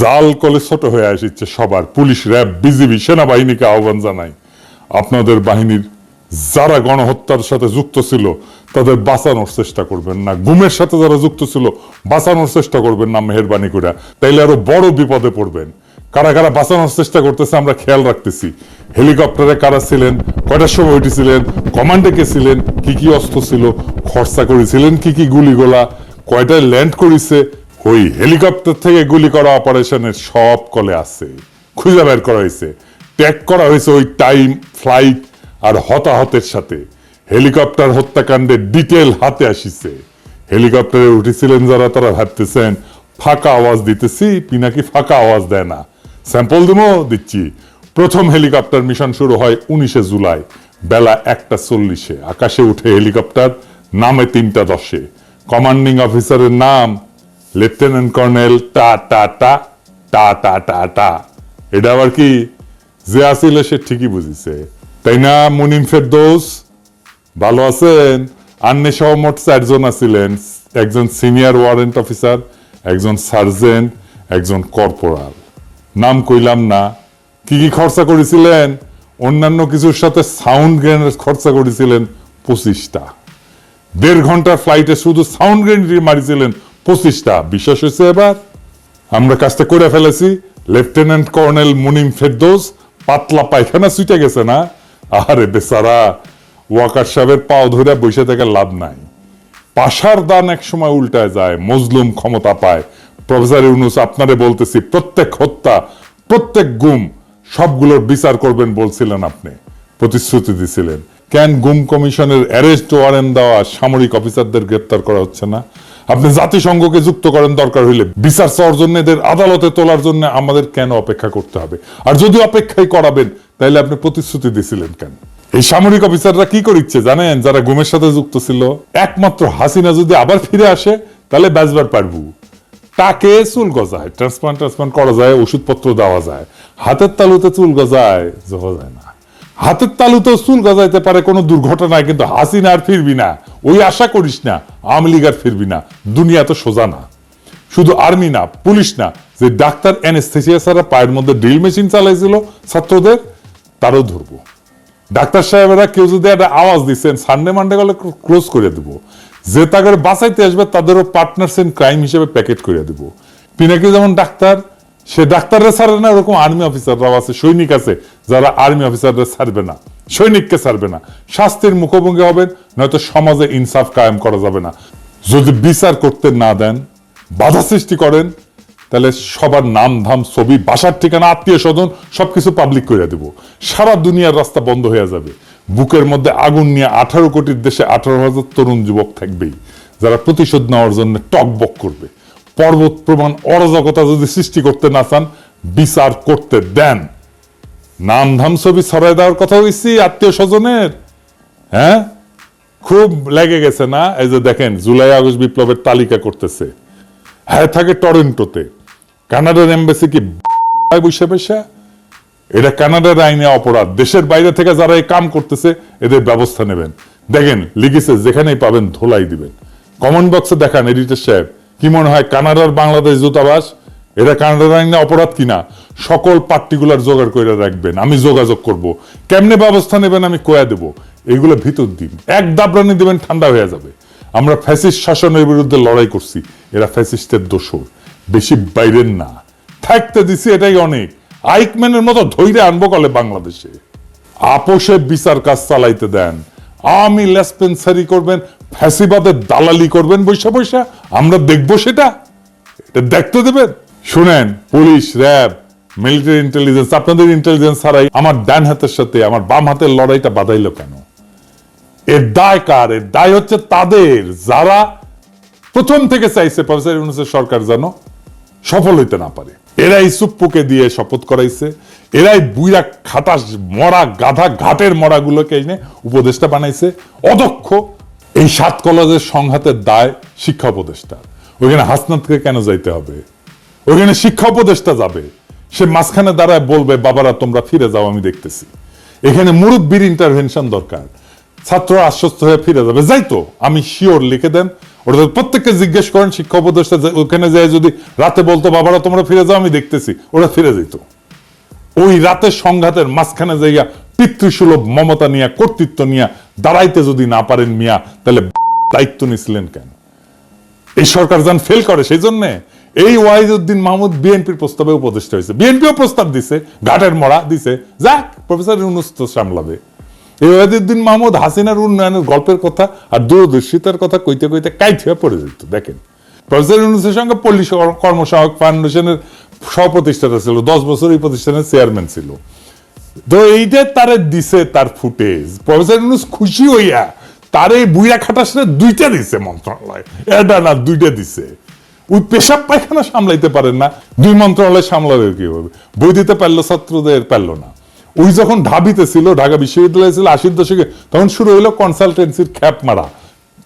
জাল কলে ছোট হয়ে আসছে সবার। পুলিশ, র্যাব, বিজিবি, সেনাবাহিনীকে আহ্বান জানাই। আপনাদের বাহিনীর যারা গণহত্যার সাথে যুক্ত ছিল, তাদের বাঁচানোর চেষ্টা করবেন না। গুমের সাথে যারা যুক্ত ছিল, বাঁচানোর চেষ্টা করবেন না মেহরবানি করে। তাইলে আরও বড় বিপদে পড়বেন। কারা কারা বাঁচানোর চেষ্টা করতেছে, আমরা খেয়াল রাখতেছি। হেলিকপ্টারে কারা ছিলেন, কয়টার সময় উঠেছিলেন, কমান্ডে কে ছিলেন, কি কি অস্ত্র ছিল, খরচা করেছিলেন, কি কি গুলিগোলা, কয়টায় ল্যান্ড করেছে ওই হেলিকপ্টার থেকে গুলি করা অপারেশনের সব কলে আছে। খুঁজে বের করা হয়েছে। ট্যাগ করা হয়েছে ওই টাইম ফ্লাইট আর হতাহতের সাথে। হেলিকপ্টার হত্যাকাণ্ডের ডিটেল হাতে আসিছে। হেলিকপ্টারে উঠেছিলেন যারা, তারা ভাবতেছেন, ফাঁকা আওয়াজ দিতেছি পিনাকি ফাঁকা আওয়াজ দেয় না। স্যাম্পল দিমো দিচ্ছি। প্রথম হেলিকপ্টার মিশন শুরু হয় উনিশে জুলাই, বেলা একটা চল্লিশে। আকাশে উঠে হেলিকপ্টার নামে তিনটা দশে। কমান্ডিং অফিসারের নাম লেফটেন্যান্ট কর্নেল টা টা টা টা টা টা টা এটা আবার কি? যে আসিল সে ঠিকই বুঝিছে। তাই না, মুনিম ফেরদৌস? ভালো আছেন? আন্নে সহ মোট চারজন আছিলেন। একজন সিনিয়র ওয়ারেন্ট অফিসার, একজন সার্জেন্ট, একজন কর্পোরাল। নাম কইলাম না। কি কি খরচা করেছিলেন? অন্যান্য কিছুর সাথে সাউন্ড গ্রেনেড খরচা করেছিলেন পঁচিশটা। দেড় ঘণ্টার ফ্লাইটে শুধু সাউন্ড গ্রেনেড মারিছিলেন পঁচিশটা বিশ্বাস হয়েছে এবার। আমরা কাজটা করে ফেলেছি। লেফটেন্যান্ট কর্নেল মুনিম ফেরদৌস পাতলা পায়খানা ছুটে গেছে না? আরে বেচারা, ওয়াকার সাহেবের পাও ধরে বসে থেকে লাভ নাই। পাশার দান এক সময় উল্টায় যায়, মজলুম ক্ষমতা পায়। প্রফেসর ইউনুস, আপনারে বলতেছি, প্রত্যেক হত্যা, প্রত্যেক গুম, সবগুলোর বিচার করবেন বলছিলেন আপনি, প্রতিশ্রুতি দিছিলেন। কেন গুম কমিশনের অ্যারেস্ট ওয়ারেন্ট দেওয়া সামরিক অফিসারদের গ্রেপ্তার করা হচ্ছে না? আপনি জাতিসংঘকে যুক্ত করেন দরকার হইলে বিচার চাওয়ার জন্য এদের আদালতে তোলার জন্য আমাদের কেন অপেক্ষা করতে হবে? আর যদি অপেক্ষাই করাবেন তাহলে আপনি প্রতিশ্রুতি দিছিলেন কেন? এই সামরিক অফিসাররা কি করিচ্ছে জানেন? যারা গুমের সাথে যুক্ত ছিল। একমাত্র হাসিনা যদি আবার ফিরে আসে, তাহলে বাঁচবার পারব। তাকে চুল গজায়, ট্রান্সপ্লান্ট ট্রান্সপ্লান্ট করা যায়, ওষুধপত্র দেওয়া যায়। হাতের তালুতে চুল গজায়, যাওয়া যায় না। হাতের তালুতেও চুল গজাইতে পারে, কোনো দুর্ঘটনায়, কিন্তু হাসিনা আর ফিরবি না। ওই আশা করিস না, আওয়ামী লীগ আর ফিরবি না। দুনিয়া তো সোজা না। শুধু আর্মি না, পুলিশ না। যে ডাক্তার অ্যানেস্থেসিয়া ছাড়া পায়ের মধ্যে ড্রিল মেশিন চালাইছিল ছাত্রদের, তারও ধরবো। ডাক্তার সাহেবেরা কেউ যদি একটা আওয়াজ দিচ্ছেন সানডে মানডে গেলে ক্লোজ করে দিব। যে তাকে বাঁচাইতে আসবে, তাদেরও পার্টনার্স ইন ক্রাইম হিসেবে প্যাকেট করে দিব। পিনাকি যেমন ডাক্তার সে ডাক্তাররা ছাড়ে না ওরকম আর্মি অফিসাররাও আছে, সৈনিক আছে, যারা আর্মি অফিসাররা ছাড়বে না, সৈনিককে ছাড়বে না। শাস্তির মুখোমুখি হবেন, নয়তো সমাজে ইনসাফ কায়েম করা যাবে না। যদি বিচার করতে না দেন, বাধা সৃষ্টি করেন, তাহলে সবার নাম ধাম, ছবি, বাসার ঠিকানা, আত্মীয় স্বজন, সবকিছু পাবলিক করে দেব। সারা দুনিয়ার রাস্তা বন্ধ হয়ে যাবে। বুকের মধ্যে আগুন নিয়ে আঠারো কোটির দেশে আঠারো হাজার তরুণ যুবক থাকবেই, যারা প্রতিশোধ নেওয়ার জন্য টকবক করবে। পর্বত প্রমাণ অরাজকতা যদি সৃষ্টি করতে না চান, বিচার করতে দেন। নাম ধাম ছবি ছড়াই দেওয়ার কথা হয়েছি আত্মীয় স্বজনের। হ্যাঁ? খুব লেগে গেছে না? এই যে দেখেন, জুলাই আগস্ট বিপ্লবের তালিকা করতেছে। হ্যাঁ থাকে টরেন্টোতে। কানাডার এম্বাসি কি বসে বসে? এটা কানাডার আইনে অপরাধ। দেশের বাইরে থেকে যারা এই কাম করতেছে, এদের ব্যবস্থা নেবেন। দেখেন, লিখেছে, যেখানেই পাবেন ধোলাই দিবেন। কমেন্ট বক্সে দেখান, এডিটর সাহেব। কি মনে হয়, কানাডার বাংলাদেশ দূতাবাস, এটা কানাডার আইনে অপরাধ কিনা? সকল পার্টিকুলার জোগাড় করে রাখবেন, আমি যোগাযোগ করব। কেমনে ব্যবস্থা নেবেন আমি কয়া দেব? এগুলো ভিতর দিন। এক দাবরানি দিবেন, ঠান্ডা হয়ে যাবে। আমরা ফ্যাসিস্ট শাসনের বিরুদ্ধে লড়াই করছি, এরা ফ্যাসিস্টের দোষর। বেশি বাইরের না। থাকতে দিছি, এটাই অনেক। আইকম্যানের মতো ধৈর্য আনব কলে বাংলাদেশে। আপোষে বিচার কাজ চালাইতে দেন। আওয়ামী লেসপেন্সারি করবেন ফ্যাসিবাদের দালালি করবেন বৈশা বৈশা, আমরা দেখব সেটা। এটা দেখতে দেবেন। শুনেন, পুলিশ, র্যাব মিলিটারি ইন্টেলিজেন্স আপনাদের ইন্টেলিজেন্স ছাড়াই আমার ডান হাতের সাথে, আমার বাম হাতের লড়াইটা বাধাইলো কেন? এর দায় কার? এর দায় হচ্ছে তাদের, যারা প্রথম থেকে চাইছে প্রফেসর ইউনুসের সরকার যেন সফল হইতে না পারে। এরাই সুপ্পুকে দিয়ে শপথ করাইছে। এরাই বুইরা খাটাস মরা গাধা ঘাটের মরাগুলোকে এনে উপদেষ্টা বানাইছে। অদক্ষ এই সাত কলেজের সংঘাতের দায় শিক্ষা উপদেষ্টা। ওইখানে হাসনাতকে কেন যাইতে হবে? ওইখানে শিক্ষা উপদেষ্টা যাবে। সে মাঝখানে দাঁড়ায় বলবে, বাবারা, তোমরা ফিরে যাও, আমি দেখতেছি। এখানে মুরব্বীর ইন্টারভেনশন দরকার। ছাত্র আশ্বস্ত হয়ে ফিরে যাবে। যাই তো, আমি শিওর লিখে দেন। ওটা প্রত্যেককে জিজ্ঞেস করেন, শিক্ষা উপদেষ্টা ওখানে যায় যদি রাতে বলতো, বাবারা, তোমরা ফিরে যাও, আমি দেখতেছি। ওরা ফিরে যেত ওই রাতের সংঘাতের মাঝখানে যাইয়া পিতৃসুলভ মমতা নিয়ে, কর্তৃত্ব নিয়ে দাঁড়াইতে যদি না পারেন মিয়া, তাহলে দায়িত্ব নিছিলেন কেন? এই সরকার যান ফেল করে, সেই জন্যে এই ওয়াইজউদ্দিন মাহমুদ বিএনপির প্রস্তাবে উপদেষ্টা হয়েছে। বিএনপিও প্রস্তাব দিছে, ঘাটের মরা দিছে। যাক, প্রফেসর ইউনুস তো সামলাবে। এই ওয়াইজউদ্দিন মাহমুদ হাসিনার উন্নয়নের গল্পের কথা আর দূরদর্শিতার কথা কইতে কইতে কাইট হয়ে পড়ে যেত, দেখেন। প্রফেসর ইউনুসের সঙ্গে পল্লী সহ- কর্মসহায়ক ফাউন্ডেশনের সহপ্রতিষ্ঠাতা ছিল, দশ বছর এই প্রতিষ্ঠানের চেয়ারম্যান ছিল। তো এইটা তারে দিছে তার ফুটেজ প্রফেসর ইউনুস খুশি হইয়া তার এই বুইয়া খাটাসরে দুইটা দিছে মন্ত্রণালয়। এটা না, দুইটা দিছে। ওই পেশাব পায়খানা সামলাইতে পারেন না, দুই মন্ত্রণালয় সামলাবে কি হবে? বই দিতে পারল, ছাত্রদের পারল না। ওই যখন ঢাবিতে ছিল ঢাকা বিশ্ববিদ্যালয় ছিল, আশির দশকে তখন শুরু হইল কনসালটেন্সির খ্যাপ মারা।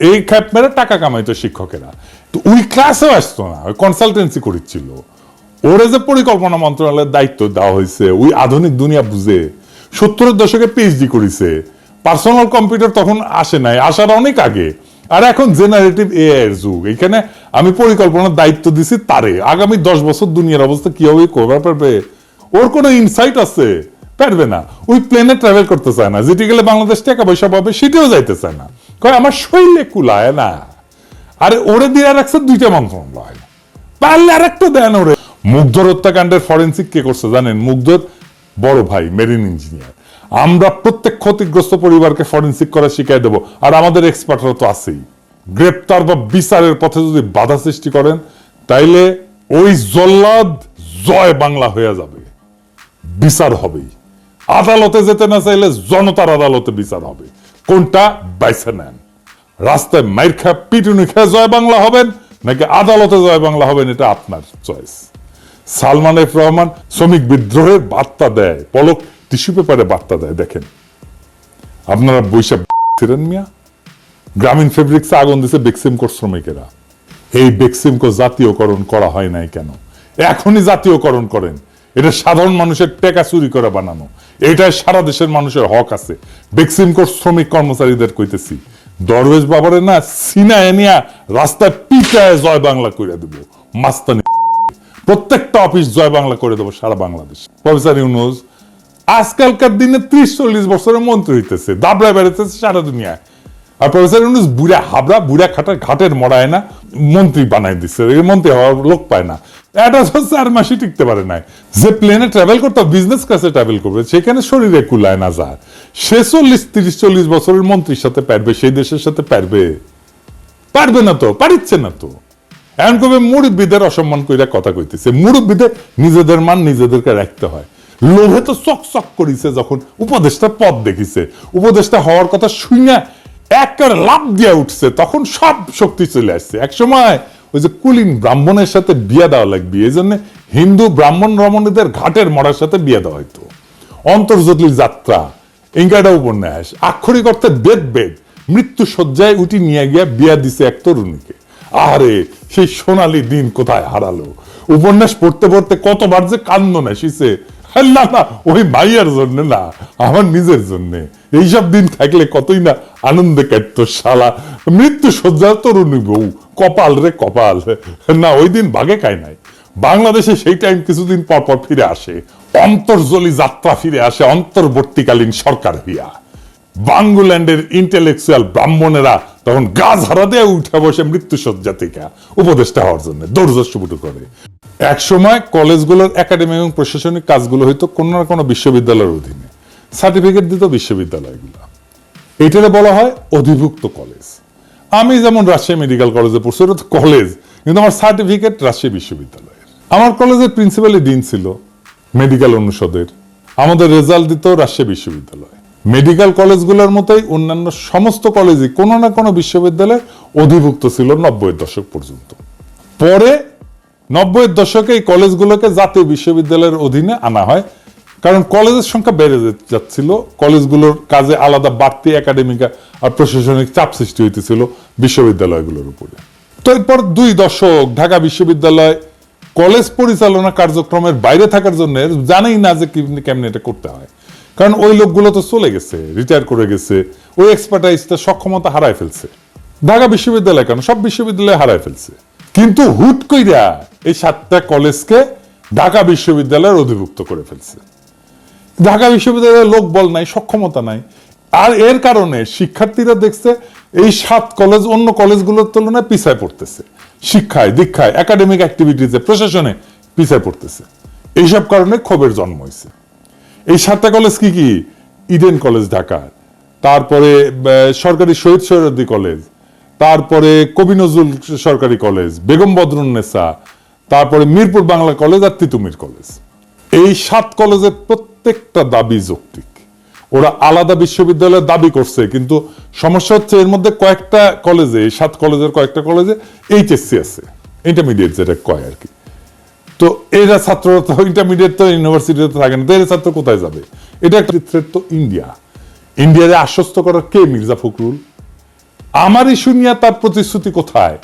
এই খ্যাপ মেরে টাকা কামাইতো শিক্ষকেরা। তো ওই ক্লাসেও আসতো না কনসালটেন্সি করেছিল ওরে যে পরিকল্পনা মন্ত্রণালয়ের দায়িত্ব দেওয়া হয়েছে, ওই আধুনিক দুনিয়া বুঝে সত্তরের দশকে পিএইচডি করেছে পার্সোনাল কম্পিউটার তখন আসে নাই, আসার অনেক আগে। আর এখন জেনারেটিভ এআই এর যুগ, এখানে আমি পরিকল্পনার দায়িত্ব দিছি তারে। আগামী দশ বছর দুনিয়ার অবস্থা কি হবে করবার পারবে? ওর কোনো ইনসাইট আছে? পারবে না। ওই প্লেনে ট্রাভেল করতে চায় না, যেটি গেলে বাংলাদেশ টাকা পয়সা পাবে, সেটিও যাইতে চায় না। কয়, আমার শৈলে কুলায় না। আরে, ওরে দিয়ে রাখছে দুইটা মন্ত্রণালয়। পারলে আর একটা দেন ওরে। মুগ্ধর হত্যাকাণ্ডের ফরেন্সিক কে করছে জানেন? মুগ্ধর বড় ভাই, মেরিন ইঞ্জিনিয়ার। আমরা প্রত্যেক ক্ষতিগ্রস্ত পরিবারকে ফরেন্সিক করা শিখাই দেবো। আর আমাদের এক্সপার্টরা তো আছেই। গ্রেপ্তার বা বিচারের পথে যদি বাধা সৃষ্টি করেন, তাইলে ওই জল্লাদ জয় বাংলা হয়ে যাবে। বিচার হবেই। আদালতে যেতে না চাইলে জনতার আদালতে বিচার হবে। কোনটা? বাইসে নেন। রাস্তায় মাইর খা পিটুনি খেয়ে জয় বাংলা হবেন, নাকি আদালতে জয় বাংলা হবেন, এটা আপনার চয়েস সালমান এফ রহমান শ্রমিক বিদ্রোহের বার্তা দেয়। পলক টিস্যু পেপারে বার্তা দেয়, দেখেন। আপনারা বৈশাখ ছিলেন মিয়া? গ্রামীণ ফেব্রিক্সে আগুন দিছে বেক্সিমকো শ্রমিকেরা। এই বেক্সিমকো জাতীয়করণ করা হয় নাই কেন? এখনই জাতীয়করণ করেন। এটা সাধারণ মানুষের টেকা চুরি করে বানানো। এটাই সারা দেশের মানুষের হক আছে। বেক্সিমকোর শ্রমিক কর্মচারীদের কইতেছি, দরবেশ বাবারে না সিনা এনিয়া রাস্তায় পিটায় জয় বাংলা কইরা দেব। মাস্তানি প্রত্যেকটা অফিস জয় বাংলা করে দেবো সারা বাংলাদেশ। প্রফেসর ইউনুস, আজকালকার দিনে ত্রিশ, চল্লিশ বছরের মন্ত্রী হইতেছে, দাবড়ায় বেড়াইতেছে সারা দুনিয়ায়। আর প্রফেসর ইউনুস বুড়া হাবড়া, বুড়া খাটার ঘাটের মরায় না, মন্ত্রী বানাই দিচ্ছে মন্ত্রী হওয়ার লোক পায় না। এটা টিকতে পারে যে প্লেনে ট্রাভেল করতে বিজনেস ক্লাসে ট্রাভেল করবে, সেখানে শরীরে কুলায় না সে চল্লিশ, তিরিশ, চল্লিশ বছরের মন্ত্রীর সাথে পারবে, সেই দেশের সাথে পারবে। পারবে না তো, পারিচ্ছে না তো। এমন কবে মুরব্বীদের অসম্মান কইরা কথা কইতেছে। মুরব্বীদের নিজেদের মান নিজেদেরকে রাখতে হয়। লোভে তো চক চক করিছে যখন উপদেশটা পদ দেখিছে। উপদেষ্টা হওয়ার কথা শুনে একবার লাভ দিয়ে উঠছে, তখন সব শক্তি চলে আসছে। এক সময় ওই যে কুলিন ব্রাহ্মণের সাথে বিয়ে দেওয়া লাগবে, এই জন্য হিন্দু ব্রাহ্মণ রমণীদের ঘাটের মরার সাথে বিয়ে দেওয়া হইতো। অন্তর্জলি যাত্রা ইঙ্গাটা উপন্যাস, আক্ষরিক অর্থে বেদ বেদ মৃত্যু শয্যায় উঠি নিয়ে গিয়া বিয়া দিছে এক তরুণীকে। আরে সেই সোনালী দিন কোথায় হারালো? উপন্যাস পড়তে পড়তে কতবার যে কান্দ নেসিছে না না, ওই মাইয়ার জন্য না, আমার নিজের জন্য। এইসব দিন থাকলে কতই না আনন্দে কাটত শালা। মৃত্যু শয্যা তরুণী বউ, কপাল রে কপাল। না, ওই দিন বাগে খায় নাই। বাংলাদেশে সেই টাইম কিছুদিন পর পর ফিরে আসে। অন্তর্জলি যাত্রা ফিরে আসে অন্তর্বর্তীকালীন সরকার হইয়া বাঙ্গুল্যান্ডের ইন্টেলেকচুয়াল ব্রাহ্মণেরা তখন গা ঝাড়া দিয়ে উঠে বসে মৃত্যুসজ্জা থেকে। উপদেষ্টা হওয়ার জন্য দৌড়জস্বুটু করে। এক সময় কলেজগুলোর একাডেমি এবং প্রশাসনিক কাজগুলো হয়তো কোনো না কোনো বিশ্ববিদ্যালয়ের অধীনে। সার্টিফিকেট দিত বিশ্ববিদ্যালয়গুলো। এটারে বলা হয় অধিভুক্ত কলেজ। আমি যেমন রাজশাহী মেডিকেল কলেজে পড়ছি, ওটা তো কলেজ, কিন্তু আমার সার্টিফিকেট রাজশাহী বিশ্ববিদ্যালয়ের। আমার কলেজের প্রিন্সিপালই ডিন ছিল, মেডিকেল অনুষদের। আমাদের রেজাল্ট দিত রাজশাহী বিশ্ববিদ্যালয়। মেডিকেল কলেজগুলোর মতোই অন্যান্য সমস্ত কলেজই কোনো না কোনো বিশ্ববিদ্যালয়ে অধিভুক্ত ছিল নব্বইয়ের দশক পর্যন্ত। পরে নব্বইয়ের দশকে এই কলেজগুলোকে জাতীয় বিশ্ববিদ্যালয়ের অধীনে আনা হয়। কারণ কলেজের সংখ্যা বেড়ে যাচ্ছিল, কলেজগুলোর কাজে আলাদা বাড়তি একাডেমিক আর প্রশাসনিক চাপ সৃষ্টি হইতেছিল বিশ্ববিদ্যালয়গুলোর উপরে। তো এরপর দুই দশক ঢাকা বিশ্ববিদ্যালয় কলেজ পরিচালনা কার্যক্রমের বাইরে থাকার জন্য জানেই না যে কেমনে এটা করতে হয়। কারণ ওই লোকগুলো তো চলে গেছে রিটায়ার করে গেছে, ওই এক্সপার্টাইজটা সক্ষমতা হারায় ফেলছে। ঢাকা বিশ্ববিদ্যালয় কেন? সব বিশ্ববিদ্যালয় হারায় ফেলছে। কিন্তু হুট কইরা এই সাতটা কলেজকে ঢাকা বিশ্ববিদ্যালয়ের অধিভুক্ত করে ফেলছে। ঢাকা বিশ্ববিদ্যালয়ের লোক বল নাই, সক্ষমতা নাই। আর এর কারণে শিক্ষার্থীরা দেখছে এই সাত কলেজ অন্য কলেজগুলোর তুলনায় পিছায় পড়তেছে। শিক্ষায়, দীক্ষায় একাডেমিক অ্যাক্টিভিটিসে প্রশাসনে পিছায় পড়তেছে। এইসব কারণে ক্ষোভের জন্ম হয়েছে এই সাতটা কলেজ কি কি? ইডেন কলেজ ঢাকার তারপরে সরকারি শহীদ সৈয়দী কলেজ তারপরে কবি নজরুল সরকারি কলেজ বেগম বদরুন্নেসা তারপরে মিরপুর বাংলা কলেজ আর তিতুমির কলেজ এই সাত কলেজের প্রত্যেকটা দাবি যৌক্তিক। ওরা আলাদা বিশ্ববিদ্যালয়ের দাবি করছে, কিন্তু সমস্যা হচ্ছে এর মধ্যে কয়েকটা কলেজে সাত কলেজের কয়েকটা কলেজে এইচএসসি আছে ইন্টারমিডিয়েট যেটা কয় আর কি। তো এরা ছাত্ররা তো ইন্টারমিডিয়েট তো ইউনিভার্সিটিতে থাকে না, তো এরা ছাত্র কোথায় যাবে? এটা একটা থ্রেট তো ইন্ডিয়া ইন্ডিয়ারে আশ্বস্ত করার কে মির্জা ফখরুল? আমার ইস্যু নিয়ে তার প্রতিশ্রুতি কোথায়?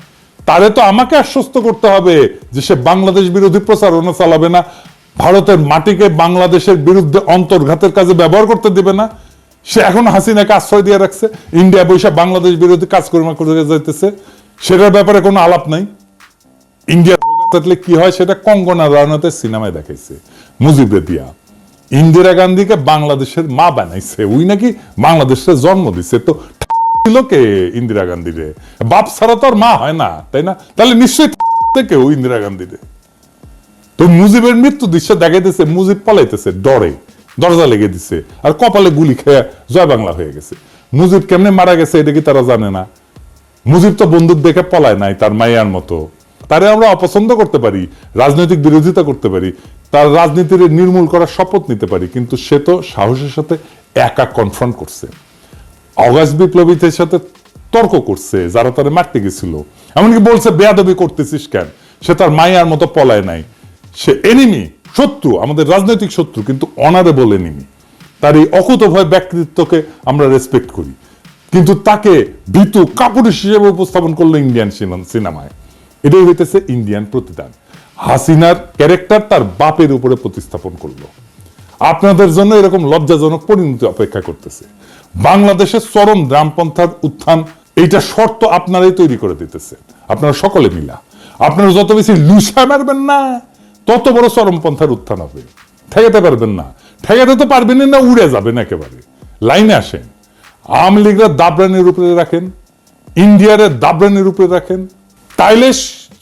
তারে তো আমাকে আশ্বস্ত করতে হবে যে সে বাংলাদেশ বিরোধী প্রচারণা চালাবে না, ভারতের মাটিকে বাংলাদেশের বিরুদ্ধে অন্তর্ঘাতের কাজে ব্যবহার করতে দিবে না। সে এখন হাসিনাকে আশ্রয় দিয়ে রাখছে ইন্ডিয়া বৈশা বাংলাদেশ বিরোধী কাজকর্ম করে যাইতেছে। সেটার ব্যাপারে কোনো আলাপ নাই। ইন্ডিয়া থাকলে কি হয়? সেটা কঙ্গনা রানাতে সিনেমায় দেখাইছে। মুজিবে দিয়া ইন্দিরা গান্ধীকে বাংলাদেশের মা বানাইছে। ওই নাকি বাংলাদেশের জন্ম দিছে। তো ছিল কে ইন্দিরা গান্ধীরে? বাপ ছাড়া তো আর মা হয় না, তাই না? তাহলে নিশ্চয়ই কেউ ইন্দিরা গান্ধীরে। তো মুজিবের মৃত্যু দৃশ্য দেখাইতেছে, মুজিব পালাইতেছে, ডরে। দরজা লেগে দিছে। আর কপালে গুলি খেয়ে জয় বাংলা হয়ে গেছে। মুজিব কেমনে মারা গেছে এটা কি তারা জানে না। মুজিব তো বন্দুক দেখে পলায় নাই তার মাইয়ার মতো। তারে আমরা অপছন্দ করতে পারি, রাজনৈতিক বিরোধিতা করতে পারি, তার রাজনীতির নির্মূল করার শপথ নিতে পারি, কিন্তু সে তো সাহসের সাথে একা কনফ্রন্ট করছে। অগাস্ট বিপ্লবীদের সাথে তর্ক করছে, যারা তারা মারতে গেছিল। এমনকি বলছে, বেয়াদবি করতেছিস কেন? সে তার মায়ার মতো পলায় নাই। সে এনিমি শত্রু, আমাদের রাজনৈতিক শত্রু, কিন্তু অনারেবল এনিমি তার এই অকুত ভয় ব্যক্তিত্বকে আমরা রেসপেক্ট করি। কিন্তু তাকে ভীতু কাপুরুষ হিসেবে উপস্থাপন করল ইন্ডিয়ান সিনেমায় এটাই হইতেছে ইন্ডিয়ান প্রতিদান। হাসিনার ক্যারেক্টার তার বাপের উপরে প্রতিস্থাপন করল। আপনাদের জন্য এরকম লজ্জাজনক পরিণতি অপেক্ষা করতেছে। বাংলাদেশের চরম গ্রামপন্থার উত্থান, এইটা শর্ত আপনারাই তৈরি করে দিতেছে। আপনারা সকলে মিলা। আপনারা যত বেশি লুসা মারবেন না, তত বড় চরমপন্থার উত্থান হবে। ঠেকাতে পারবেন না। ঠেকাতে তো পারবেন না, উড়ে যাবেন একেবারে। লাইনে আসেন। আওয়ামী লীগরা দাবরানির উপরে রাখেন। ইন্ডিয়ারে দাবরানির উপরে রাখেন। তাইলে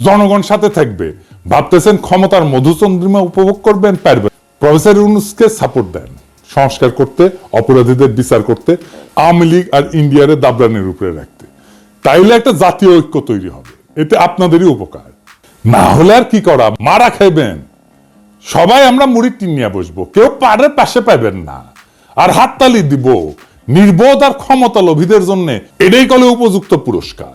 জনগণ সাথে থাকবে। ভাবতেছেন ক্ষমতার মধুচন্দ্রিমা উপভোগ করবেন, পারবেন। প্রফেসর ইউনুসকে সাপোর্ট দেন। সংস্কার করতে, অপরাধীদের বিচার করতে, আওয়ামী লীগ আর ইন্ডিয়ারে দাবরানির উপরে রাখতে। তাইলে একটা জাতীয় ঐক্য তৈরি হবে। এতে আপনাদেরই উপকার। না হলে আর কি করা? মারা খাইবেন। সবাই আমরা মুড়ি টিনিয়া বসবো। কেউ পাড়ের পাশে পাইবেন না। আর হাততালি দিব। নির্বোধ আর ক্ষমতা লোভীদের জন্য এটাই কলে উপযুক্ত পুরস্কার।